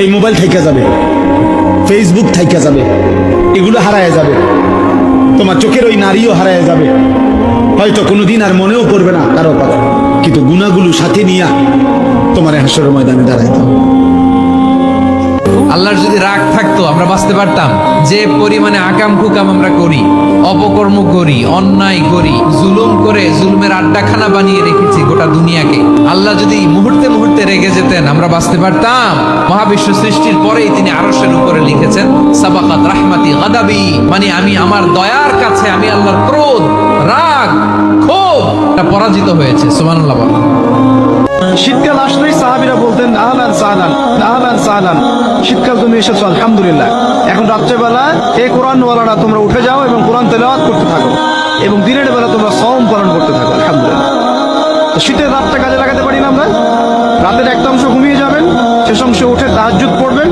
এই মোবাইল থাইকা যাবে। ফেসবুক থাইকা যাবে। এগুলো হারায় যাবে। তোমার চোখের ওই নারীও হারায় যাবে। হয়তো কোনোদিন আর মনেও পড়বে না কারও কথা। কিন্তু গুণাগুলো সাথে নিয়া তোমার হাসরের ময়দানে দাঁড়াইতে হবে। আল্লাহর যদি রাগ থাকতো, আমরা বাঁচতে পারতাম। যে পরিমাণে আকাম কুকাম আমরা করি, অপকর্ম করি, অন্যায় করি, জুলুম জুলুমের আড্ডাখানা বানিয়ে রেখেছি গোটা দুনিয়াকে। আল্লাহ যদি মুহূর্তে মুহূর্তে রেগে যেতেন, আমরা বাঁচতে পারতাম। মহাবিশ্ব সৃষ্টির পরেই তিনি আরশের উপরে লিখেছেন, সাবাকাত রাহমাতি গাদাবি মানে আমি আমার দয়ার কাছে, আমি আল্লাহর ক্রোধ, রাগ, ক্ষোভ পরাজিত হয়েছে। সুবহানাল্লাহ। শীতকাল আসলেই সাহাবিরা বলতেন, আহলান সাহলান আহলান সাহলান শীতকাল তুমি এসেছ, আলহামদুলিল্লাহ। এখন রাত্রেবেলা এই কোরআনওয়ালারা, তোমরা উঠে যাও এবং কোরআন তেলাওয়াত করতে থাকো। এবং দিনের বেলা শীতের রাতটা কাজে লাগাতে পারি না আমরা। রাতের একটা অংশ ঘুমিয়ে যাবেন, শেষ অংশে উঠে তাহাজ্জুদ পড়বেন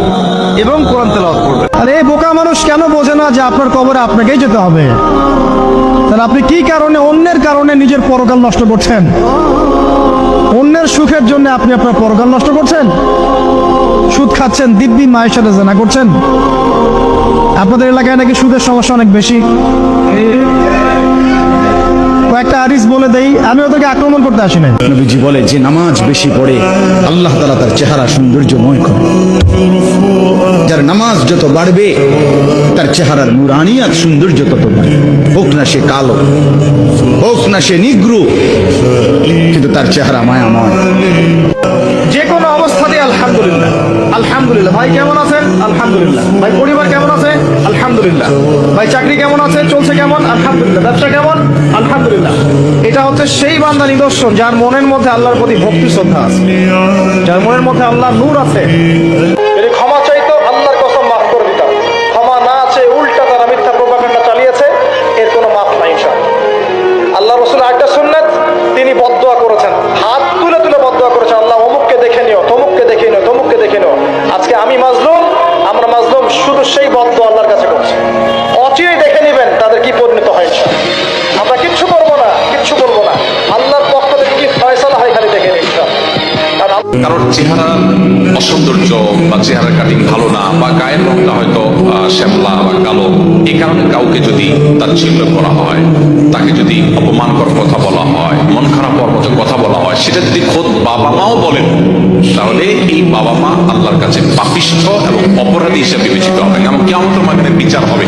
এবং কোরআন তেলাওয়াত করবেন। আর, এই বোকা মানুষ কেন বোঝে না যে আপনার কবরে আপনাকেই যেতে হবে? তাহলে আপনি কি কারণে, অন্যের কারণে নিজের পরকাল নষ্ট করছেন? অন্যের সুখের জন্য আপনি আপনার পরকাল নষ্ট করছেন? সুদ খাচ্ছেন, দিব্যি মায়ের সাথে জানা করছেন? আপনাদের এলাকায় নাকি সুদের সমস্যা অনেক বেশি? কয়েকটা আরিস বলে দেই আমি ওদেরকে আক্রমণ করতে আসি নাই। নবীজি বলে যে নামাজ বেশি পড়ে আল্লাহ তালা তার চেহারা সৌন্দর্যময় করে। যার নামাজ যত বাড়বে তার চেহারার নুরানি আর সৌন্দর্য তত বাড়বে হোক না সে কালো হোক না সে নিগ্রু কিন্তু তার চেহারা মায়াময়। যে কোনো অবস্থাতে আলহামদুলিল্লাহ। আলহামদুলিল্লাহ। ভাই কেমন আছেন? আলহামদুলিল্লাহ। ভাই পরিবার কেমন আছে? আলহামদুলিল্লাহ। ভাই চাকরি কেমন আছে? চলছে কেমন? আলহামদুলিল্লাহ। ব্যবসা কেমন? আলহামদুলিল্লাহ। এটা হচ্ছে সেই বান্দা নিদর্শন যার মনের মধ্যে আল্লাহর প্রতি ভক্তি শ্রদ্ধা আছে। যার মনের মধ্যে আল্লাহ নূর আছে। কারোর চেহারা অসৌন্দর্য বা চেহারা কাটিং ভালো না, বা গায়ের রংটা হয়তো শ্যামলা বা কালো এই কারণে কাউকে যদি তাচ্ছিল্য করা হয়, তাকে যদি অপমানকর কথা বলা হয়, মন খারাপ হওয়ার মতো কথা বলা হয়, সেটা যদি খোদ বাবা মাও বলেন, তাহলে এই বাবা মা আল্লাহর কাছে পাপিষ্ঠ এবং অপরাধী হিসেবে বিবেচিত হবে এবং কেমন মাধ্যমে বিচার হবে।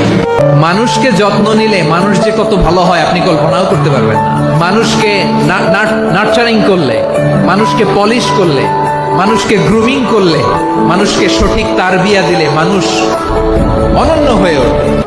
মানুষকে যত্ন নিলে মানুষ যে কত ভালো হয়, আপনি কল্পনাও করতে পারবেন না। মানুষকে নার্চারিং করলে, মানুষকে পলিশ করলে মানুষকে গ্রুমিং করলে মানুষকে সঠিক তারবিয়া দিলে মানুষ অনন্য হয়ে ওঠে।